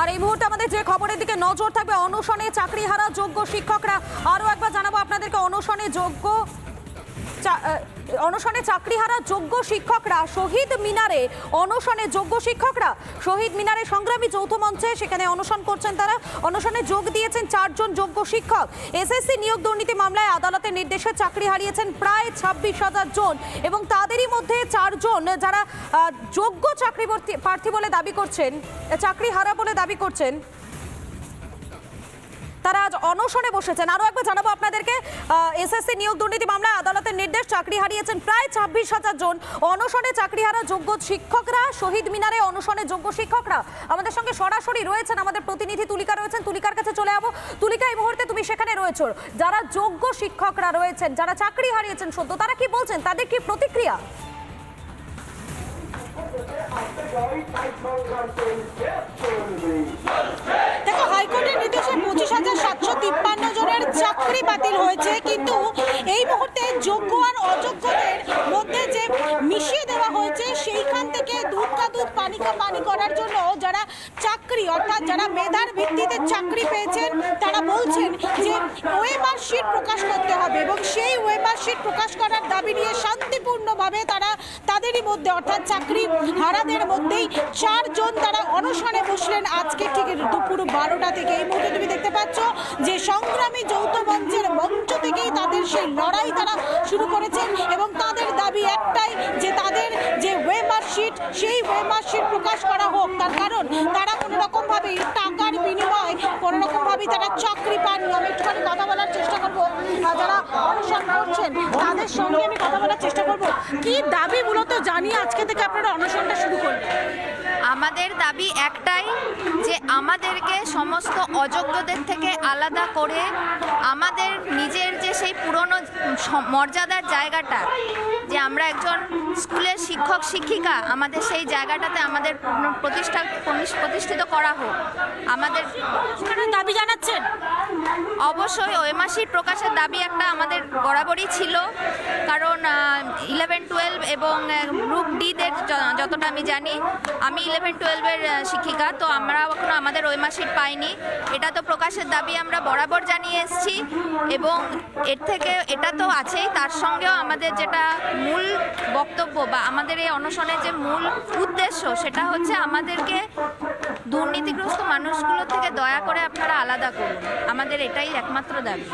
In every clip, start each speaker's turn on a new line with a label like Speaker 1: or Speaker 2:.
Speaker 1: আর এই মুহূর্তে আমাদের যে খবরের দিকে নজর থাকবে, অনশনে চাকরি হারা যোগ্য শিক্ষকরা। আরও একবার জানাব আপনাদেরকে, অনশনে যোগ্য অনশনে চাকরিহারা যোগ্য শিক্ষকরা, শহীদ মিনারে অনশনে যোগ্য শিক্ষকরা। শহীদ মিনারে সংগ্রামী যৌথ মঞ্চে সেখানে অনশন করছেন তারা। অনশনে যোগ দিয়েছেন চারজন যোগ্য শিক্ষক। এসএসসি নিয়োগ দুর্নীতি মামলায় আদালতের নির্দেশে চাকরি হারিয়েছেন প্রায় ছাব্বিশ হাজার জন এবং তাদেরই মধ্যে চারজন যারা যোগ্য চাকরি প্রার্থী বলে দাবি করছেন চাকরি হারা বলে দাবি করছেন। তারা আজ অনশনে বসেছেন। আরও একবার জানাব আপনাদেরকে এসএসসি নিয়োগ দুর্নীতি মামলায় আদালতের নির্দেশ, চাকরি হারিয়েছেন প্রায় ছাব্বিশ হাজার জন। অনশনে চাকরি হারা যোগ্য শিক্ষকরা, শহীদ মিনারে অনশনে যোগ্য শিক্ষকরা। আমাদের সঙ্গে সরাসরি রয়েছেন আমাদের প্রতিনিধি তুলিকা রয়েছেন। তুলিকার কাছে চলে যাব। তুলিকা, এই মুহূর্তে তুমি সেখানে রয়েছো। যারা যোগ্য শিক্ষকরা রয়েছেন, যারা চাকরি হারিয়েছেন সদ্য, তারা কি বলছেন? তাদের কি প্রতিক্রিয়া?
Speaker 2: দেখো হাইকোর্টের চাকরি বাতিল হয়েছে, কিন্তু এই মুহূর্তে যোগ্য আর অযোগ্যদের মধ্যে যে মিশিয়ে দেওয়া হয়েছে, সেইখান থেকে দুধ কা দুধ পানি কা পানি করার জন্য যারা চাকরি, অর্থাৎ যারা মেধার ভিত্তিতে চাকরি পেয়েছেন, তারা বলছেন যে ওয়েবার শিট প্রকাশ করতে হবে এবং সেই ওয়েবার শিট প্রকাশ করার দাবি নিয়ে শান্তিপূর্ণভাবে তারা তাদেরই মধ্যে, অর্থাৎ চাকরি হারাদের মধ্যেই চারজন তারা অনশনে বসলেন আজকে ঠিক দুপুর বারোটা থেকে। এই মুহূর্তে তুমি দেখতে পাচ্ছ যে সংগ্রামী যৌথ মঞ্চের মঞ্চ থেকেই তাদের সেই লড়াই তারা শুরু করেছেন এবং তাদের দাবি একটাই যে তাদের যে ওয়ে মার্কশিট সেই ওয়ে মার্কশিট প্রকাশ করা হোক। তার কারণ তারা কোনো রকম টাকার বিনিময় কোনো ভাবে তারা চাকরি পাননি, আমি একটুখানি কথা বলার চেষ্টা করব যারা অনশন করছেন, তাদের সঙ্গে আমি কথা বলার চেষ্টা করব। কি দাবি মূলত জানিয়ে আজকে থেকে আপনারা অনশনটা শুরু করলেন
Speaker 3: আমাদের দাবি একটাই যে আমাদেরকে সমস্ত অযোগ্যদের থেকে আলাদা করে আমাদের নিজের যে সেই পুরনো মর্যাদার জায়গাটা, যে আমরা একজন স্কুলের শিক্ষক, শিক্ষিকা, আমাদের সেই জায়গাটাতে আমাদের প্রতিষ্ঠা প্রতিষ্ঠিত করা হোক। আমাদের
Speaker 2: দাবি জানাচ্ছেন?
Speaker 3: অবশ্যই ওয়েমাসির প্রকাশের দাবি একটা আমাদের বরাবরই ছিল। কারণ ইলেভেন টুয়েলভ এবং গ্রুপ ডিদের যতটা আমি জানি, আমি ইলেভেন টুয়েলভের শিক্ষিকা, তো আমরা এখনও আমাদের ওয়েমাসিট পাইনি। এটা তো প্রকাশের দাবি আমরা বরাবর জানিয়ে এসেছি এবং এর থেকে এটা তো আছেই। তার সঙ্গেও আমাদের যেটা মূল বক্তব্য বা আমাদের এই অনশনের যে মূল উদ্দেশ্য, সেটা হচ্ছে আমাদেরকে দুর্নীতিগ্রস্ত মানুষগুলো থেকে দয়া করে আপনারা আলাদা করুন। আমাদের এটাই একমাত্র দাবি।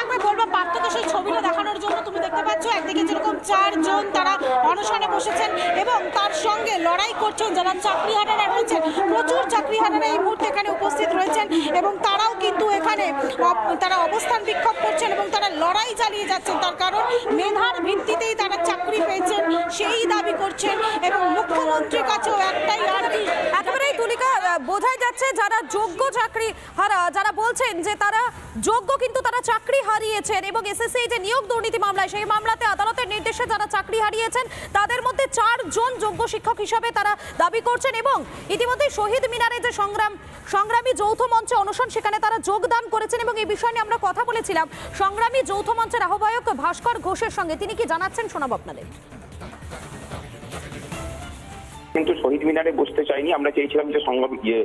Speaker 2: একবার বলব পার্থক্য সেই ছবিটা দেখানোর জন্য তুমি দেখতে পাচ্ছ, একদিকে যেরকম চারজন তারা অনশনে বসেছেন এবং তার সঙ্গে লড়াই করছেন যারা চাকরি চাকরিহারারা রয়েছেন। প্রচুর চাকরি চাকরিহারারা এই মুহূর্তে এখানে উপস্থিত রয়েছেন এবং তারাও কিন্তু এখানে তারা অবস্থান বিক্ষোভ করছেন এবং তারা লড়াই চালিয়ে যাচ্ছেন। তার কারণ মেধার ভিত্তিতেই তারা চাকরি পেয়েছেন, সেই দাবি করছেন এবং মুখ্যমন্ত্রীর কাছেও একটাই আর্জি।
Speaker 1: একেবারেই তুলিকা বোঝাই যাচ্ছে যারা যোগ্য চাকরি হারা, যারা বলছেন যে তারা যোগ্য কিন্তু তারা চাকরি হারিয়েছেন এবং এসএসসি যে নিয়োগ দুর্নীতি মামলায়, সেই মামলাতে আদালতের নির্দেশে যারা চাকরি হারিয়েছেন, তাদের মধ্যে চারজন যোগ্য শিক্ষক হিসাবে তারা দাবি করছেন এবং ইতিমধ্যে শহীদ মিনারে যে সংগ্রাম সংগ্রামী যৌথ মঞ্চে অনশন, সেখানে তারা যোগদান করেছেন এবং এই বিষয় নিয়ে আমরা কথা বলেছিলাম। সংগ্রামী যৌথ মঞ্চের আহ্বায়ক ভাস্কর ঘোষের সঙ্গে। তিনি কি জানাচ্ছেন, শোনাবো আপনাদের।
Speaker 4: কিন্তু শহীদ মিনারে বসতে চাইনি। আমরা চেয়েছিলাম যে সংগ্রাম ইয়ে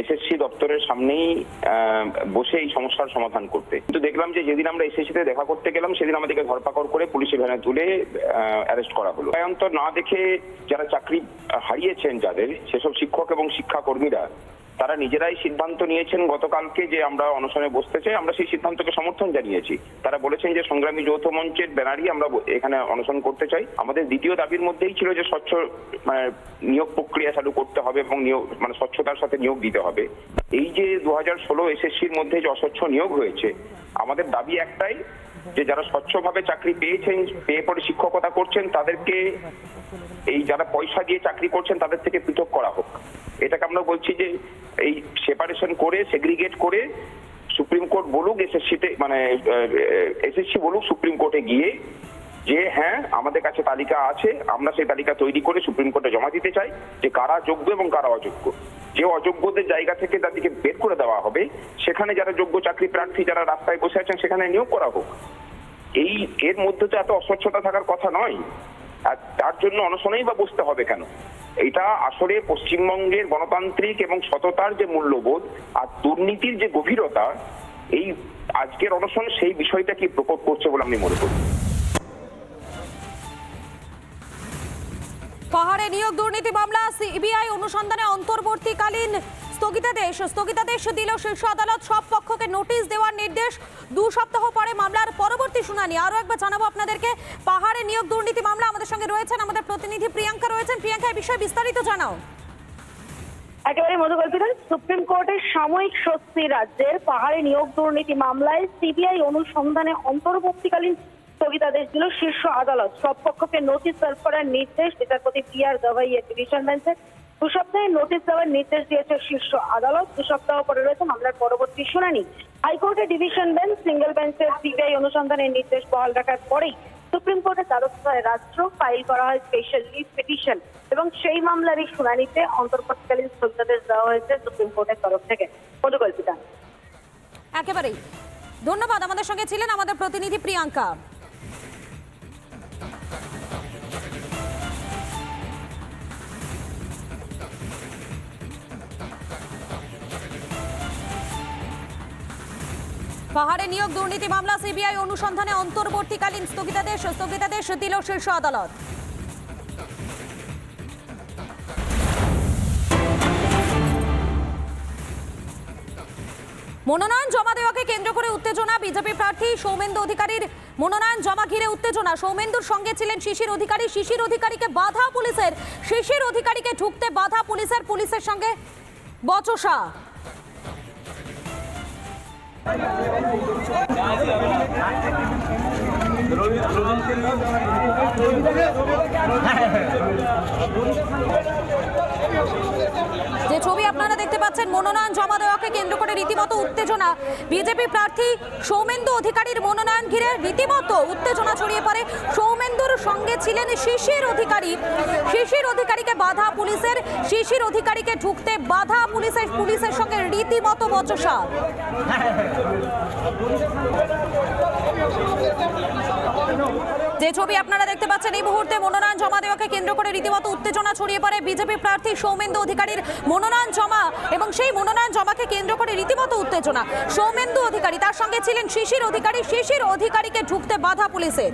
Speaker 4: এসএসসি দপ্তরের সামনেই বসে এই সমস্যার সমাধান করতে। কিন্তু দেখলাম যে যেদিন আমরা এসএসসি তে দেখা করতে গেলাম, সেদিন আমাদেরকে ধরপাকড় করে পুলিশি ভ্যানে তুলে অ্যারেস্ট করা হলো। ভয়ন্তর না দেখে যারা চাকরি হারিয়েছেন যাদের, সেসব শিক্ষক এবং শিক্ষাকর্মীরা তারা নিজেরাই সিদ্ধান্ত নিয়েছেন গতকালকে যে আমরা অনশনে বসতে চাই, আমরা সেই সিদ্ধান্তকে সমর্থন জানিয়েছি। তারা বলেছেন যে সংগ্রামী যৌথ মঞ্চের ব্যানারই আমরা এখানে অনশন করতে চাই। আমাদের দ্বিতীয় দাবির মধ্যেই ছিল যে স্বচ্ছ মানে নিয়োগ প্রক্রিয়া চালু করতে হবে এবং নিয়োগ মানে স্বচ্ছতার সাথে নিয়োগ দিতে হবে। এই যে দু হাজার ষোলো এসএসসির মধ্যে যে অস্বচ্ছ নিয়োগ হয়েছে আমাদের দাবি একটাই যে যারা স্বচ্ছভাবে চাকরি পেয়েছেন, পেয়ে পরে শিক্ষকতা করছেন, তাদেরকে এই যারা পয়সা দিয়ে চাকরি করছেন, তাদের থেকে পৃথক করা হোক। এটাকে আমরা বলছি যে এই সেপারেশন করে সেগ্রিগেট করে সুপ্রিম কোর্ট বলুক এসএসসিতে মানে এসএসসি বলুক, সুপ্রিম কোর্টে গিয়ে যে হ্যাঁ আমাদের কাছে তালিকা আছে, আমরা সেই তালিকা তৈরি করে সুপ্রিম কোর্টে জমা দিতে চাই যে কারা যোগ্য এবং কারা অযোগ্য। যে অযোগ্যদের জায়গা থেকে তাদেরকে বের করে দেওয়া হবে, সেখানে যারা যোগ্য চাকরি প্রার্থী যারা রাস্তায় বসে আছেন, সেখানে নিয়োগ করা হোক। এই, এর মধ্যে তো এত অস্বচ্ছতা থাকার কথা নয়। আর তার জন্য অনশনেই বা বসতে হবে কেন? এটা আসলে পশ্চিমবঙ্গের গণতান্ত্রিক এবং সততার যে মূল্যবোধ আর দুর্নীতির যে গভীরতা, এই আজকের অনশন সেই বিষয়টা বিষয়টাকে প্রকোপ করছে বলে আমি মনে করি
Speaker 1: পাহাড়ে নিয়োগ দুর্নীতি মামলা সিবিআই অনুসন্ধানে অন্তর্বর্তীকালীন স্থগিতাদেশ। স্থগিতাদেশ দিল শীর্ষ আদালত। সব পক্ষকে নোটিশ দেওয়ার নির্দেশ। দু সপ্তাহ পরে মামলার পরবর্তী শুনানি। আরও একবার জানাব আপনাদেরকে, পাহাড়ে নিয়োগ দুর্নীতি মামলা আমাদের সঙ্গে রয়েছেন আমাদের প্রতিনিধি প্রিয়াঙ্কা রয়েছেন। প্রিয়াঙ্কা এই বিষয়ে বিস্তারিত জানাও।
Speaker 5: একেবারে মধুকল্পিতা সুপ্রিম কোর্টের সাময়িক স্বস্তি রাজ্যের পাহাড়ে নিয়োগ দুর্নীতি মামলায় সিবিআই অনুসন্ধানে অন্তর্বর্তীকালীন স্থগিতাদেশ দিল শীর্ষ আদালত। সব পক্ষকে নোটিশ সার্ভ করার নির্দেশ বিচারপতি পি আর গভাইয়ের ডিভিশন বেঞ্চের দু সপ্তাহে নোটিশ দেওয়ার নির্দেশ দিয়েছে শীর্ষ আদালত। দু সপ্তাহ পরে রয়েছে মামলার পরবর্তী শুনানি। হাইকোর্টের ডিভিশন বেঞ্চ সিঙ্গেল বেঞ্চের সিবিআই অনুসন্ধানের নির্দেশ বহাল রাখার পরেই সুপ্রিম কোর্টের দ্বারস্থ হয় রাষ্ট্র ফাইল করা হয় স্পেশাল লিভ পিটিশন এবং সেই মামলারই শুনানিতে অন্তর্বর্তীকালীন স্থগিতাদেশ দেওয়া হয়েছে সুপ্রিম কোর্টের তরফ থেকে। মধুকল্পিতা
Speaker 1: একেবারেই। ধন্যবাদ আমাদের সঙ্গে ছিলেন আমাদের প্রতিনিধি প্রিয়াঙ্কা। পাহাড়ে নিয়োগ দুর্নীতি মামলা সিবিআই অনুসন্ধানে অন্তর্বর্তীকালীন স্থগিতাদেশ স্থগিতাদেশ দিল শীর্ষ আদালত। মনোনয়ন জমা দেওয়াকে কেন্দ্র করে উত্তেজনা, বিজেপি প্রার্থী সৌমেন্দু অধিকারীর মনোনয়ন জমা ঘিরে উত্তেজনা। সৌমেন্দুর সঙ্গে ছিলেন শিশির অধিকারী। শিশির অধিকারীকে বাধা পুলিশের, শিশির অধিকারীকে ঢুকতে বাধা পুলিশের পুলিশের সঙ্গে বচসা। ነው። যে ছবি আপনারা দেখতে পাচ্ছেন, মনোনয়ন জমা দেওয়াকে কেন্দ্র করে রীতিমতো উত্তেজনা। বিজেপি প্রার্থী সৌমেন্দু অধিকারীর মনোনয়ন ঘিরে রীতিমতো উত্তেজনা ছড়িয়ে পড়ে। সৌমেন্দুর সঙ্গে ছিলেন শিশির অধিকারী। শিশির অধিকারীকে বাধা পুলিশের, শিশির অধিকারীকে ঢুকতে বাধা পুলিশের পুলিশের সঙ্গে রীতিমতো বচসা। যে ছবি আপনারা দেখতে পাচ্ছেন এই মুহূর্তে মনোনয়ন জমা দেওয়াকে কেন্দ্র করে রীতিমত উত্তেজনা ছড়িয়ে পড়ে। বিজেপি প্রার্থী সৌমেন্দু অধিকারীর মনোনয়ন জমা এবং সেই মনোনয়ন জমাকে কেন্দ্র করে রীতিমত উত্তেজনা। সৌমেন্দু অধিকারী, তার সঙ্গে ছিলেন শিশির অধিকারী। শিশির অধিকারীকে ঢুকতে বাধা পুলিশের।